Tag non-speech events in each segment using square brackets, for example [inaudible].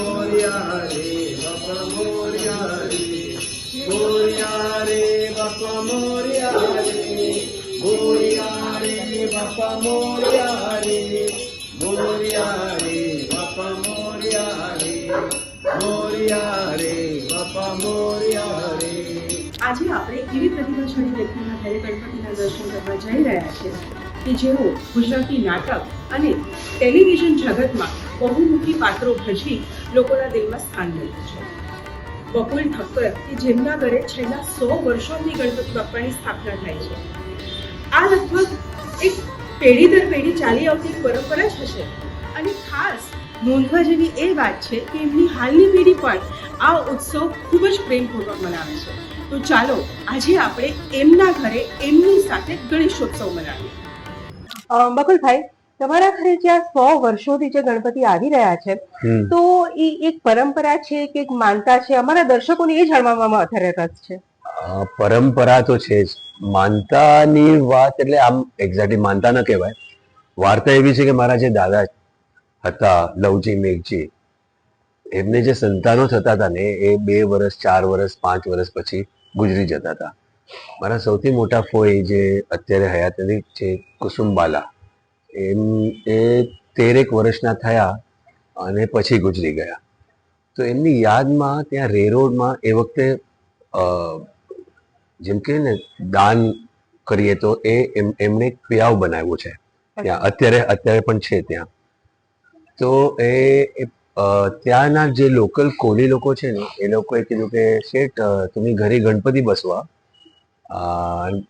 મોરિયા રે બાપા આજે આપણે એવી પ્રતિભાશાળી વ્યક્તિના ઘરે ગણપતિના દર્શન કરવા જઈ રહ્યા છીએ કે જેઓ ગુજરાતી નાટક અને ટેલિવિઝન જગતમાં બહુમુખી પાત્રો ભજવી લોકોના દિલમાં સ્થાન મેળવ્યું છે. બકુલ ઠક્કર કે જેમના ઘરે છેલ્લા સો વર્ષોથી ગણપતિ બાપાની સ્થાપના થાય છે. આ લગભગ એક પેઢી દર પેઢી ચાલી આવતી પરંપરા જ હશે. અને ખાસ નોંધવા જેવી એ વાત છે કે એમની હાલની પેઢી પણ આ ઉત્સવ ખૂબ જ પ્રેમપૂર્વક મનાવે છે. તો ચાલો, આજે આપણે એમના ઘરે એમની સાથે ગણેશોત્સવ મનાવીએ. બકુલભાઈ તમારા ઘરે જ્યાં સો વર્ષોથી જે ગણપતિ આવી રહ્યા છે તો એ એક પરંપરા છે કે એક માનતા છે? અમારા દર્શકોને એ જાણવામાં અત્યારે રસ છે. પરંપરા તો છે જ. માનતાની વાત એટલે આમ એક્ઝેક્ટલી માનતા ન કહેવાય. વાર્તા એવી છે કે મારા જે દાદા હતા લવજી મેઘજી એમને જે સંતાનો થતા હતા ને એ બે વર્ષ ચાર વર્ષ પાંચ વર્ષ પછી ગુજરી જતા હતા. મારા સૌથી મોટા ફોઈ જે અત્યારે હયાત નથી છે કુસુમબાલા. એમ એ તેરેક વર્ષના થયા અને પછી ગુજરી ગયા તો એમની યાદમાં ત્યાં રે રોડમાં એ વખતે અ, જેમ કે ને દાન કરીએ તો એ એમ- એમણે એક પિયાવ બનાવ્યું છે ત્યાં અત્યારે અત્યારે પણ છે ત્યાં તો એ એ, અ, ત્યાંના જે લોકલ કોલી લોકો છે ને એ લોકોએ કીધું કે શેઠ અ, तुम्ही घरी गणपती बसवा अ,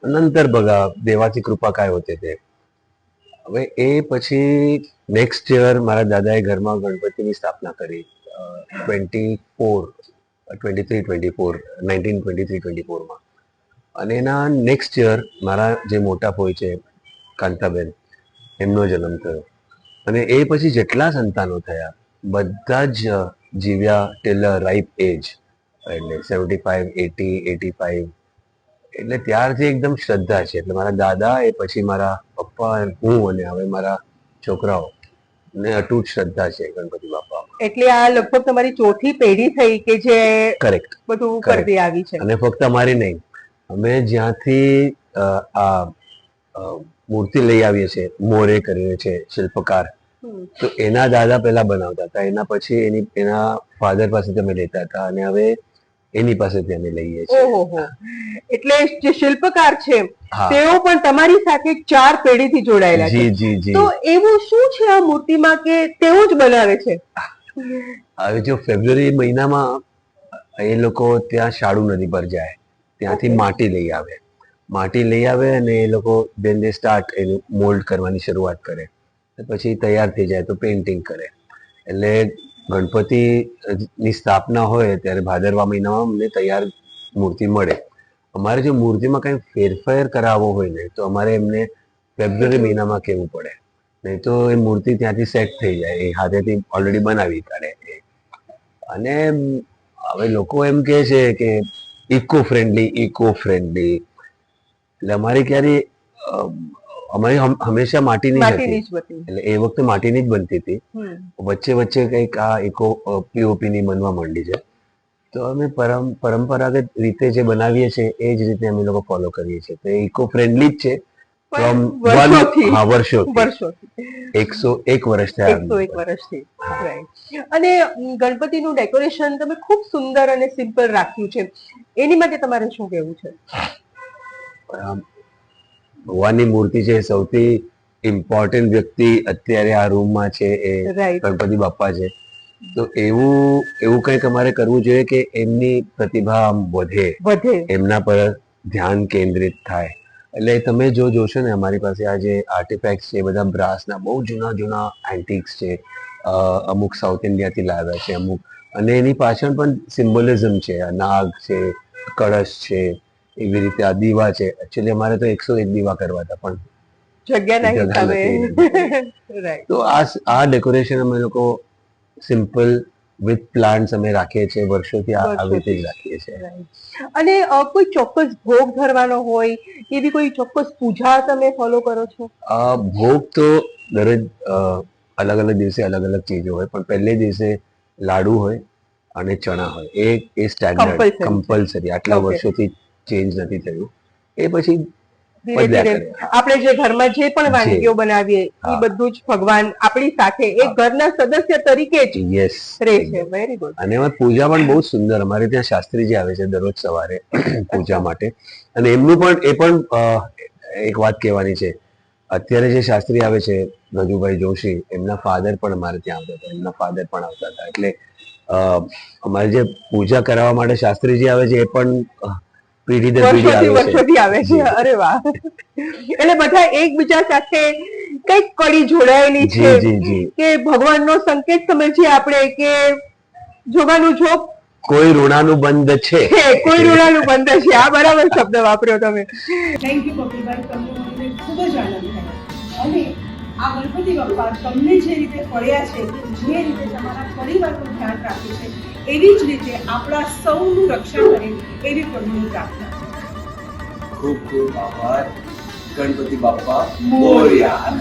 नंतर बघा देवाची कृपा काय होते ते હવે એ પછી નેક્સ્ટ યર મારા દાદાએ ઘરમાં ગણપતિની સ્થાપના કરી twenty four twenty three twenty four nineteen twenty three twenty ફોરમાં અને એના નેક્સ્ટ યર મારા જે મોટા હોય છે, કાંતાબેન, એમનો જન્મ થયો. અને એ પછી જેટલા સંતાનો થયા, બધા જ જીવ્યા ટિલ રાઈપ એજ એટલે seventy five eighty eighty five એટલે ત્યારથી એકદમ શ્રદ્ધા છે. એટલે મારા દાદા એ પછી મારા પપ્પા હું અને હવે મારા છોકરાઓ ને અટૂટ શ્રદ્ધા છે ગણપતિ બાપા એટલે આ લગભગ તમારી ચોથી પેઢી થઈ કે જે કરેક્ટ બધું. કરતી આવી છે. અને ફક્ત અમારી નહીં અમે જ્યાંથી આ મૂર્તિ લઈ આવીએ છીએ મોરે કરીને છે શિલ્પકાર તો એના દાદા પહેલા બનાવતા હતા. એના પછી એની એના ફાધર પાસેથી અમે લેતા હતા. અને હવે એની પાસેથી અમે લઈએ છીએ. એટલે જે શિલ્પકાર છે તેઓ પણ તમારી સાથે ચાર પેઢીથી જોડાયેલા છે. જી જી જી. તો એવું શું છે આ મૂર્તિમાં કે તેઓ જ બનાવે છે? હવે જો ફેબ્રુઆરી મહિનામાં એ લોકો ત્યાં શાળુ નદી પર જાય. ત્યાંથી માટી લઈ આવે. માટી લઈ આવે અને એ લોકો બેન દે સ્ટાર્ટ એનું મોલ્ડ કરવાની શરૂઆત કરે. પછી તૈયાર થઈ જાય તો પેઇન્ટિંગ કરે. એટલે ગણપતિ ની સ્થાપના હોય ત્યારે ભાદરવા મહિનામાં અમને તૈયાર મૂર્તિ મળે. અમારે જો મૂર્તિમાં કંઈ ફેરફાર કરાવવો હોય ને, તો અમારે એમને ફેબ્રુઆરી મહિનામાં કહેવું પડે. નહીં તો એ મૂર્તિ ત્યાંથી સેટ થઈ જાય, એ હાથેથી ઓલરેડી બનાવી કાઢે અને હવે લોકો એમ કહે છે કે ઇકો ફ્રેન્ડલી ઇકો ફ્રેન્ડલી એટલે અમારે ક્યારે અમારી હમ- હંમેશા માટીની હતી. એટલે એ વખતે માટીની જ બનતી હતી. વચ્ચે વચ્ચે કંઈક આ ઇકો પીઓપી ની બનવા માંડી છે. તો અમે પરંપરાગત રીતે જે બનાવીએ છીએ એ જ રીતે અમે લોકો ફોલો કરીએ છીએ. તો ઇકો ફ્રેન્ડલી જ છે. From one- હા વર્ષોથી. એકસો એક વર્ષ થયા એકસો એક વર્ષથી. અને ગણપતિનું ડેકોરેશન તમે ખૂબ સુંદર અને સિમ્પલ રાખ્યું છે. એની માટે તમારે શું કહેવું છે? ભગવાનની મૂર્તિ છે સૌથી ઇમ્પોર્ટન્ટ વ્યક્તિ અત્યારે આ રૂમમાં છે એ ગણપતિ બાપ્પા છે. તો એવું એવું કંઈક અમારે કરવું જોઈએ કે એમની પ્રતિભા આમ વધે. વધે. એમના પર ધ્યાન કેન્દ્રિત થાય. એટલે તમે જો જોશો ને અમારી પાસે આ જે આર્ટિફેક્ટ છે બધા બ્રાસના બહુ જૂના જૂના એન્ટિક્સ છે. અમુક સાઉથ ઇન્ડિયાથી લાવ્યા છે અમુક. અને એની પાછળ પણ સિમ્બોલિઝમ છે. આ નાગ છે કળશ છે. એવી રીતે આ દીવા છે. એકચ્યુઅલી અમારે તો એકસો એક દીવા કરવા હતા પણ જગ્યા તો આ આ ડેકોરેશન અમે લોકો સિમ્પલ વિથ પ્લાન્ટ્સ અમે રાખીએ છીએ વર્ષોથી આવી રીતે જ રાખીએ છીએ. અને કોઈ ચોક્કસ ભોગ ધરવાનો હોય એવી કોઈ ચોક્કસ પૂજા તમે ફોલો કરો છો? ભોગ તો દરેક અલગ અલગ દિવસે અલગ અલગ ચીજો હોય પણ પહેલે દિવસે લાડુ હોય અને ચણા હોય. એ એ સ્ટેન્ડર્ડ કમ્પલસરી આટલા વર્ષોથી ચેન્જ નથી થયું. એ પછી. આપણે જે ઘરમાં જે પણ વાનગીઓ બનાવીએ એ બધું જ ભગવાન આપણી સાથે એક ઘરના સદસ્ય તરીકે જ યસ રહે છે. વેરી ગુડ અને એમાં પૂજા પણ બહુ સુંદર અમારે ત્યાં શાસ્ત્રીજી આવે છે દરરોજ સવારે [coughs] પૂજા માટે. અને એમનું પણ એ પણ એક વાત કહેવાની છે. અત્યારે જે શાસ્ત્રી આવે છે રજુભાઈ જોશી એમના ફાધર પણ અમારે ત્યાં આવતા હતા. એમના ફાધર પણ આવતા હતા. એટલે અમારે જે પૂજા કરાવવા માટે શાસ્ત્રીજી આવે છે એ પણ પેઢી દર પેઢી વર્ષોથી આવે છે. અરે વાહ. એટલે બધા એકબીજા સાથે કંઈક કડી જોડાયેલી છે કે ભગવાનનો સંકેત સમજીએ આપણે કે જોવાનું જો કોઈ ઋણાનું બંધ છે. છે કોઈ ઋણાનું બંધ છે. આ બરાબર શબ્દ વાપર્યો તમે. થેન્ક યુ કપિલભાઈ તમને ખૂબ જ આનંદ થયો. અને આ ગણપતિ બાપ્પા તમને જે રીતે ફળ્યા છે જે રીતે તમારા પરિવારનું ધ્યાન રાખે છે એવી જ રીતે આપણા સૌનું રક્ષણ કરે એવી પ્રભુની પ્રાર્થના ખૂબ ખૂબ આભાર ગણપતિ બાપ્પા મોર્યા.